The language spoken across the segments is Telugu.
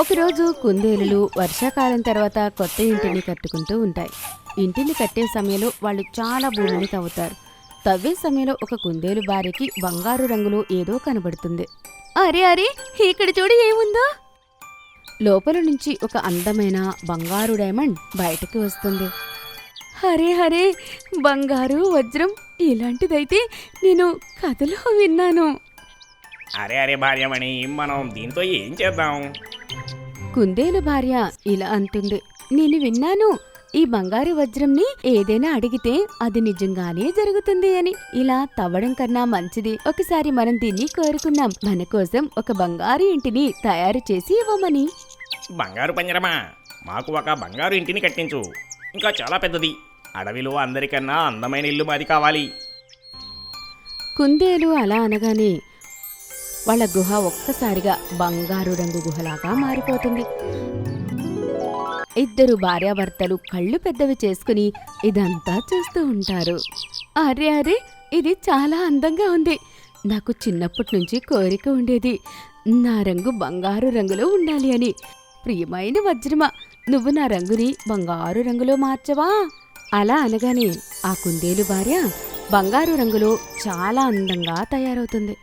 ఒకరోజు కుందేలులు వర్షాకాలం తర్వాత కొత్త ఇంటిని కట్టుకుంటూ ఉంటాయి. ఇంటిని కట్టే సమయంలో వాళ్ళు చాలా భూమిని తవ్వుతారు. తవ్వే సమయంలో ఒక కుందేలు భార్యకి బంగారు రంగులో ఏదో కనబడుతుంది. అరే అరే ఇక్కడ చూడు ఏముందో? లోపల నుంచి ఒక అందమైన బంగారు డైమండ్ బయటకు వస్తుంది. హరే హరే బంగారు వజ్రం ఇలాంటిదైతే నేను కథలో విన్నాను. అరే అరే భార్యమణి మనం దీంతో ఏం చేద్దాం? కుందేలు భార్య ఇలా అంటుంది. నేను విన్నాను. ఈ బంగారు వజ్రంని ఏదైనా అడిగితే అది నిజంగానే జరుగుతుంది అని. ఇలా తవ్వడం కన్నా మంచిది. ఒకసారి మనం దీన్ని కోరుకున్నాం మన కోసం ఒక బంగారు ఇంటిని తయారు చేసి ఇవ్వమని. బంగారు పంజరమా? మాకు ఒక బంగారు ఇంటిని కట్టించు. ఇంకా చాలా పెద్దది. అడవిలో అందరికన్నా అందమైన ఇల్లు మాది కావాలి. కుందేలు అలా అనగానే వాళ్ళ గుహ ఒక్కసారిగా బంగారు రంగు గుహలాగా మారిపోతుంది. ఇద్దరు భార్యాభర్తలు కళ్ళు పెద్దవి చేసుకుని ఇదంతా చూస్తూ ఉంటారు. అరే అరే ఇది చాలా అందంగా ఉంది. నాకు చిన్నప్పటి నుంచి కోరిక ఉండేది నా రంగు బంగారు రంగులో ఉండాలి అని. ప్రియమైన వజ్రమ నువ్వు నా రంగుని బంగారు రంగులో మార్చవా? అలా అనగానే ఆ కుందేలు భార్య బంగారు రంగులో చాలా అందంగా తయారవుతుంది.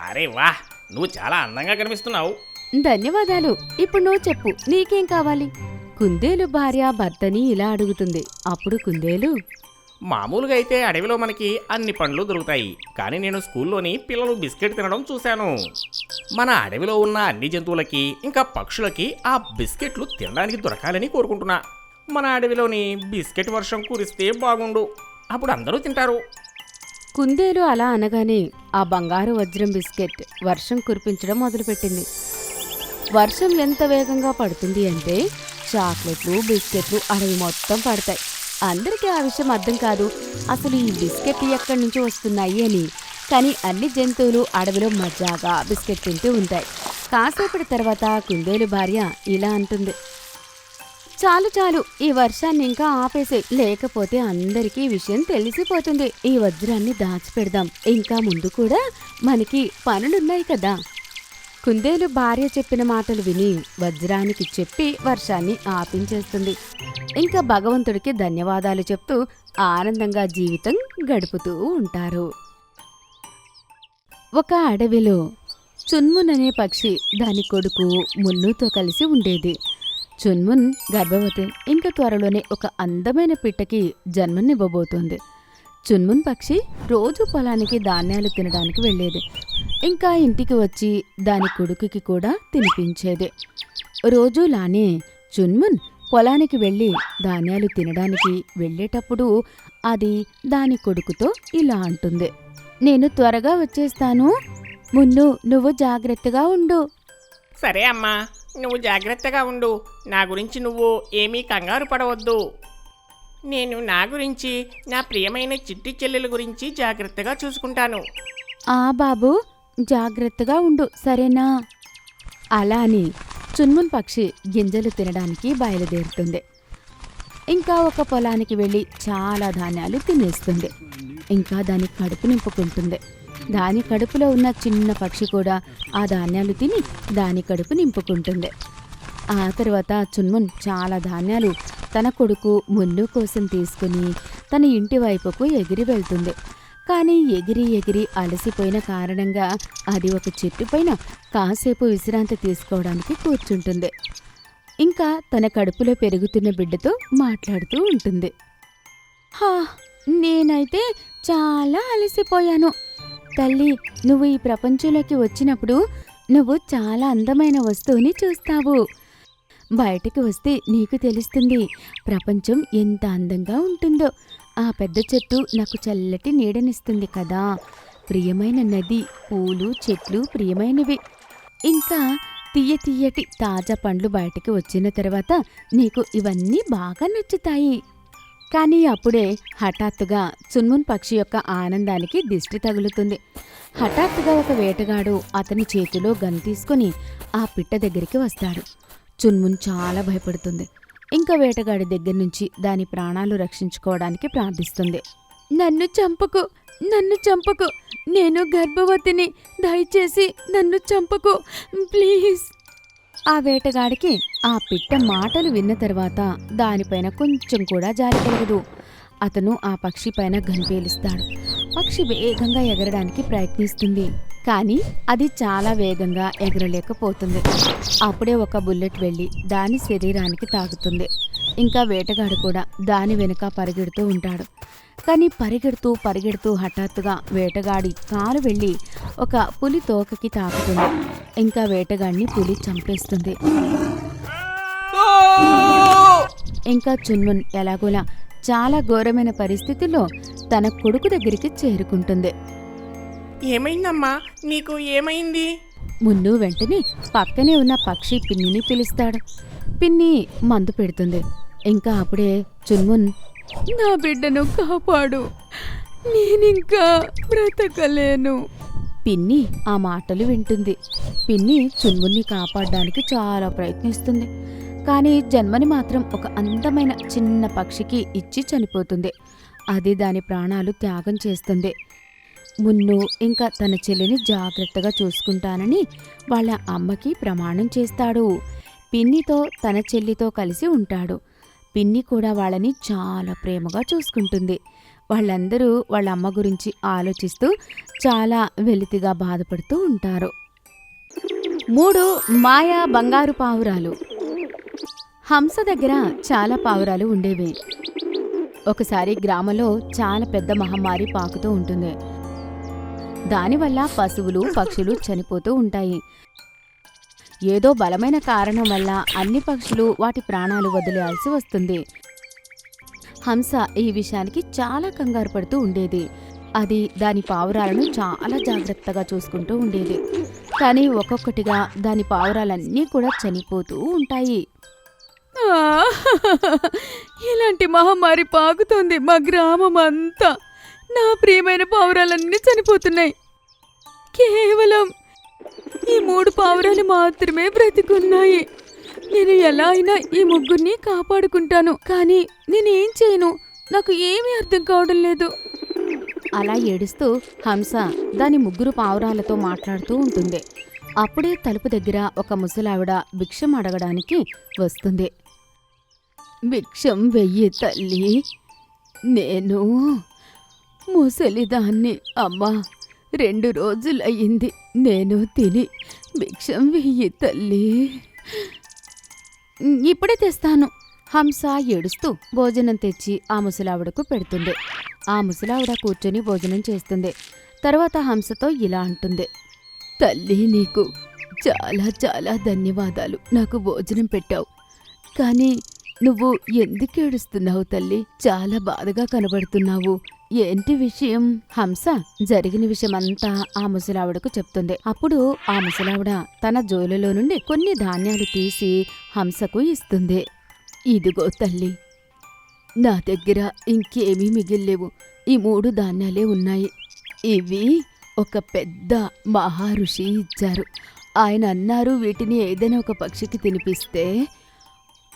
అరే వాహ్ నువ్వు చాలా అందంగా కనిపిస్తున్నావు. ధన్యవాదాలు. ఇప్పుడు నువ్వు చెప్పు నీకేం కావాలి? కుందేలు భార్య భర్తని ఇలా అడుగుతుంది. అప్పుడు కుందేలు? మామూలుగా అయితే అడవిలో మనకి అన్ని పండ్లు దొరుకుతాయి. కానీ నేను స్కూల్లోని పిల్లలు బిస్కెట్ తినడం చూశాను. మన అడవిలో ఉన్న అన్ని జంతువులకి ఇంకా పక్షులకి ఆ బిస్కెట్లు తినడానికి దొరకాలని కోరుకుంటున్నా. మన అడవిలోని బిస్కెట్ వర్షం కురిస్తే బాగుండు. అప్పుడు అందరూ తింటారు. కుందేలు అలా అనగానే ఆ బంగారు వజ్రం బిస్కెట్ వర్షం కురిపించడం మొదలుపెట్టింది. వర్షం ఎంత వేగంగా పడుతుంది అంటే చాక్లెట్లు బిస్కెట్లు అడవి మొత్తం పడతాయి. అందరికీ ఆ విషయం అర్థం కాదు. అసలు ఈ బిస్కెట్ ఎక్కడి నుంచి వస్తున్నాయి అని. కానీ అన్ని జంతువులు అడవిలో మజాగా బిస్కెట్ తింటూ ఉంటాయి. కాసేపటి తర్వాత కుందేలు భార్య ఇలా అంటుంది. చాలు చాలు. ఈ వర్షాన్ని ఇంకా ఆపేసే. లేకపోతే అందరికీ విషయం తెలిసిపోతుంది. ఈ వజ్రాన్ని దాచిపెడదాం. ఇంకా ముందు కూడా మనకి పనులున్నాయి కదా. కుందేలు భార్య చెప్పిన మాటలు విని వజ్రానికి చెప్పి వర్షాన్ని ఆపించేస్తుంది. ఇంకా భగవంతుడికి ధన్యవాదాలు చెప్తూ ఆనందంగా జీవితం గడుపుతూ ఉంటారు. ఒక అడవిలో చున్మున్ అనే పక్షి దాని కొడుకు మున్నుతో కలిసి ఉండేది. చున్మున్ గర్భవతి. ఇంకా త్వరలోనే ఒక అందమైన పిట్టకి జన్మనివ్వబోతోంది చున్మున్ పక్షి రోజు పొలానికి ధాన్యాలు తినడానికి వెళ్ళేది. ఇంకా ఇంటికి వచ్చి దాని కొడుకుకి కూడా తినిపించేది. రోజులానే చున్మున్ పొలానికి వెళ్ళి ధాన్యాలు తినడానికి వెళ్ళేటప్పుడు అది దాని కొడుకుతో ఇలా అంటుంది. నేను త్వరగా వచ్చేస్తాను. మున్ను నువ్వు జాగ్రత్తగా ఉండు. సరే అమ్మా. నువ్వు జాగ్రత్తగా ఉండు. నా గురించి నువ్వు ఏమీ కంగారు పడవద్దు. నేను నా గురించి నా ప్రియమైన చిట్టి చెల్లెల గురించి జాగ్రత్తగా చూసుకుంటాను. ఆ బాబు జాగ్రత్తగా ఉండు సరేనా? అలా అని చున్మున్ పక్షి గింజలు తినడానికి బయలుదేరుతుంది. ఇంకా ఒక పొలానికి వెళ్ళి చాలా ధాన్యాలు తినేస్తుంది. ఇంకా దాని కడుపు నింపుకుంటుంది. దాని కడుపులో ఉన్న చిన్న పక్షి కూడా ఆ ధాన్యాలు తిని దాని కడుపు నింపుకుంటుంది. ఆ తర్వాత చున్మున్ చాలా ధాన్యాలు తన కొడుకు మున్ను కోసం తీసుకుని తన ఇంటి వైపుకు ఎగిరి వెళ్తుంది. కానీ ఎగిరి ఎగిరి అలసిపోయిన కారణంగా అది ఒక చెట్టు పైన కాసేపు విశ్రాంతి తీసుకోవడానికి కూర్చుంటుంది. ఇంకా తన కడుపులో పెరుగుతున్న బిడ్డతో మాట్లాడుతూ ఉంటుంది. హా నేనైతే చాలా అలసిపోయాను. తల్లి నువ్వు ఈ ప్రపంచంలోకి వచ్చినప్పుడు నువ్వు చాలా అందమైన వస్తువుని చూస్తావు. బయటికి వస్తే నీకు తెలుస్తుంది ప్రపంచం ఎంత అందంగా ఉంటుందో. ఆ పెద్ద చెట్టు నాకు చల్లటి నీడనిస్తుంది కదా. ప్రియమైన నది పూలు చెట్లు ప్రియమైనవి. ఇంకా తీయ తీయటి తాజా పండ్లు బయటికి వచ్చిన తర్వాత నీకు ఇవన్నీ బాగా నచ్చుతాయి. కానీ అప్పుడే హఠాత్తుగా చున్మున్ పక్షి యొక్క ఆనందానికి దిష్టి తగులుతుంది. హఠాత్తుగా ఒక వేటగాడు అతని చేతిలో గన్ తీసుకుని ఆ పిట్ట దగ్గరికి వస్తాడు. చున్మున్ చాలా భయపడుతుంది. ఇంకా వేటగాడి దగ్గర నుంచి దాని ప్రాణాలు రక్షించుకోవడానికి ప్రార్థిస్తుంది. నన్ను చంపకు నన్ను చంపకు నేను గర్భవతిని దయచేసి నన్ను చంపకు ప్లీజ్. ఆ వేటగాడికి ఆ పిట్ట మాటలు విన్న తర్వాత దానిపైన కొంచెం కూడా జాలి కలగదు. అతను ఆ పక్షి పైన గంపేలుస్తాడు పక్షి వేగంగా ఎగరడానికి ప్రయత్నిస్తుంది. కానీ అది చాలా వేగంగా ఎగరలేకపోతుంది. అప్పుడే ఒక బుల్లెట్ వెళ్ళి దాని శరీరానికి తాగుతుంది ఇంకా వేటగాడు కూడా దాని వెనుక పరిగెడుతూ ఉంటాడు. కానీ పరిగెడుతూ పరిగెడుతూ హఠాత్తుగా వేటగాడి కాలు వెళ్ళి ఒక పులి తోకకి తాకుతుంది. ఇంకా వేటగాడిని పులి చంపేస్తుంది. ఇంకా చున్మున్ ఎలాగోలా చాలా ఘోరమైన పరిస్థితిలో తన కొడుకు దగ్గరికి చేరుకుంటుంది. ఏమైందమ్మా? నీకు ఏమైంది? మున్ను వెంటనే పక్కనే ఉన్న పక్షి పిన్నిని పిలుస్తాడు. పిన్ని మందు పెడుతుంది. ఇంకా అప్పుడే చున్మున్ నా బిడ్డను కాపాడు. నేనింకా బ్రతకలేను. పిన్ని ఆ మాటలు వింటుంది. పిన్ని చున్మున్ని కాపాడడానికి చాలా ప్రయత్నిస్తుంది. కానీ జన్మని మాత్రం ఒక అందమైన చిన్న పక్షికి ఇచ్చి చనిపోతుంది. అది దాని ప్రాణాలు త్యాగం చేస్తుంది. మున్ను ఇంకా తన చెల్లిని జాగ్రత్తగా చూసుకుంటానని వాళ్ళ అమ్మకి ప్రమాణం చేస్తాడు. పిన్నితో తన చెల్లితో కలిసి ఉంటాడు. పిన్ని కూడా వాళ్ళని చాలా ప్రేమగా చూసుకుంటుంది. వాళ్ళందరూ వాళ్ళ అమ్మ గురించి ఆలోచిస్తూ చాలా వెలితిగా బాధపడుతూ ఉంటారు. మూడు మాయా బంగారు పావురాలు. హంస దగ్గర చాలా పావురాలు ఉండేవి. ఒకసారి గ్రామంలో చాలా పెద్ద మహమ్మారి పాకుతూ ఉంటుంది. దానివల్ల పశువులు పక్షులు చనిపోతూ ఉంటాయి. ఏదో బలమైన కారణం వల్ల అన్ని పక్షులు వాటి ప్రాణాలు వదిలేయాల్సి వస్తుంది. హంస ఈ విషయానికి చాలా కంగారు పడుతూ ఉండేది. అది దాని పావురాలను చాలా జాగ్రత్తగా చూసుకుంటూ ఉండేది. కానీ ఒక్కొక్కటిగా దాని పావురాలన్నీ కూడా చనిపోతూ ఉంటాయి. ఇలాంటి మహమ్మారి పాకుతోంది మా గ్రామం అంతా. నా ప్రియమైన పావురాలన్నీ చనిపోతున్నాయి. కేవలం ఈ మూడు పావురాలు మాత్రమే బ్రతికున్నాయి. నేను ఎలా అయినా ఈ ముగ్గురిని కాపాడుకుంటాను కానీ నేనేం చేయను? నాకు ఏమీ అర్థం కావడం లేదు. అలా ఏడుస్తూ హంస దాని ముగ్గురు పావురాలతో మాట్లాడుతూ ఉంటుంది. అప్పుడే తలుపు దగ్గర ఒక ముసలావిడ భిక్షం అడగడానికి వస్తుంది. భిక్షం వెయ్యి తల్లి. నేను ముసలిదాన్ని అమ్మా. రెండు రోజులయ్యింది. నేను తిని భిక్షం వెయ్యి తల్లి. ఇప్పుడే తెస్తాను. హంస ఏడుస్తూ భోజనం తెచ్చి ఆ ముసలావిడకు పెడుతుంది. ఆ ముసలావిడ కూర్చొని భోజనం చేస్తుంది. తర్వాత హంసతో ఇలా అంటుంది. తల్లి నీకు చాలా చాలా ధన్యవాదాలు. నాకు భోజనం పెట్టావు. కానీ నువ్వు ఎందుకు ఏడుస్తున్నావు తల్లి? చాలా బాధగా కనబడుతున్నావు. ఏంటి విషయం? హంస జరిగిన విషయమంతా ఆ ముసలావిడకు చెప్తుంది. అప్పుడు ఆ ముసలావిడ తన జోలులో నుండి కొన్ని ధాన్యాలు తీసి హంసకు ఇస్తుంది. ఇదిగో తల్లి నా దగ్గర ఇంకేమీ మిగిలేవు ఈ మూడు ధాన్యాలే ఉన్నాయి. ఇవి ఒక పెద్ద మహారుషి ఇచ్చారు. ఆయన అన్నారు వీటిని ఏదైనా ఒక పక్షికి తినిపిస్తే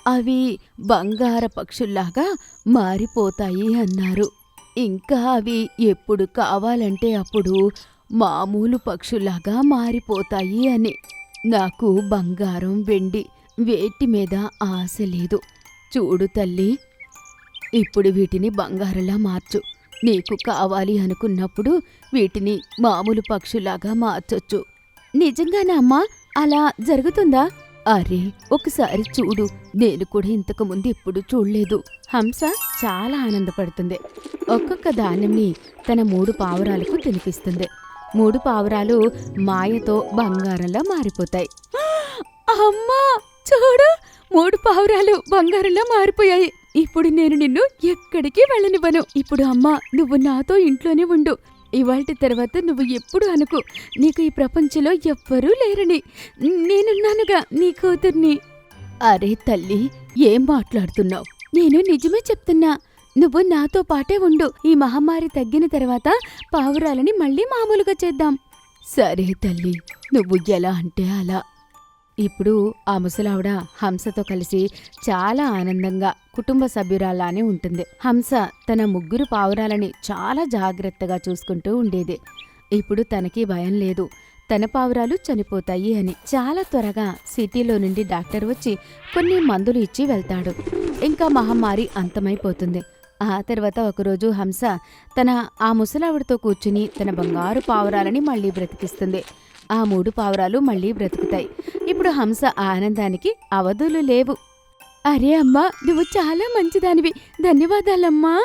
అవి బంగార పక్షుల్లాగా మారిపోతాయి అన్నారు. ఇంకా అవి ఎప్పుడు కావాలంటే అప్పుడు మామూలు పక్షులాగా మారిపోతాయి అని. నాకు బంగారం వెండి వేటి మీద ఆశ లేదు. చూడు తల్లి ఇప్పుడు వీటిని బంగారంలా మార్చు. నీకు కావాలి అనుకున్నప్పుడు వీటిని మామూలు పక్షులాగా మార్చొచ్చు. నిజంగానా అమ్మా? అలా జరుగుతుందా? అరే ఒకసారి చూడు. నేను కూడా ఇంతకు ముందు ఎప్పుడు చూడలేదు. హంస చాలా ఆనందపడుతుంది. ఒక్కొక్క ధాన్యంని తన మూడు పావురాలకు తినిపిస్తుంది. మూడు పావురాలు మాయతో బంగారంలా మారిపోతాయి. అమ్మా చూడు. మూడు పావురాలు బంగారంలా మారిపోయాయి. ఇప్పుడు నేను నిన్ను ఎక్కడికి వెళ్ళనివ్వను. ఇప్పుడు అమ్మా నువ్వు నాతో ఇంట్లోనే ఉండు. ఇవాల్టి తర్వాత నువ్వు ఎప్పుడు అనుకు నీకు ఈ ప్రపంచంలో ఎవ్వరూ లేరని. నేనున్నానుగా నీ కూతుర్ని. అరే తల్లి ఏం మాట్లాడుతున్నావు? నేను నిజమే చెప్తున్నా. నువ్వు నాతో పాటే ఉండు. ఈ మహమ్మారి తగ్గిన తర్వాత పావురాలని మళ్ళీ మామూలుగా చేద్దాం. సరే తల్లి నువ్వు ఎలా అంటే అలా. ఇప్పుడు ఆ ముసలావిడ హంసతో కలిసి చాలా ఆనందంగా కుటుంబ సభ్యురాలానే ఉంటుంది. హంస తన ముగ్గురు పావురాలని చాలా జాగ్రత్తగా చూసుకుంటూ ఉండేది. ఇప్పుడు తనకి భయం లేదు. తన పావురాలు చనిపోతాయి అని. చాలా త్వరగా సిటీలో నుండి డాక్టర్ వచ్చి కొన్ని మందులు ఇచ్చి వెళ్తాడు. ఇంకా మహమ్మారి అంతమైపోతుంది. ఆ తర్వాత ఒకరోజు హంస తన ఆ ముసలావిడతో కూర్చుని తన బంగారు పావురాలని మళ్ళీ బ్రతికిస్తుంది. ఆ మూడు పావురాలు మళ్ళీ బ్రతుకుతాయి. ఇప్పుడు హంస ఆనందానికి అవధులు లేవు. అరే అమ్మా నువ్వు చాలా మంచిదానివి. ధన్యవాదాలమ్మా.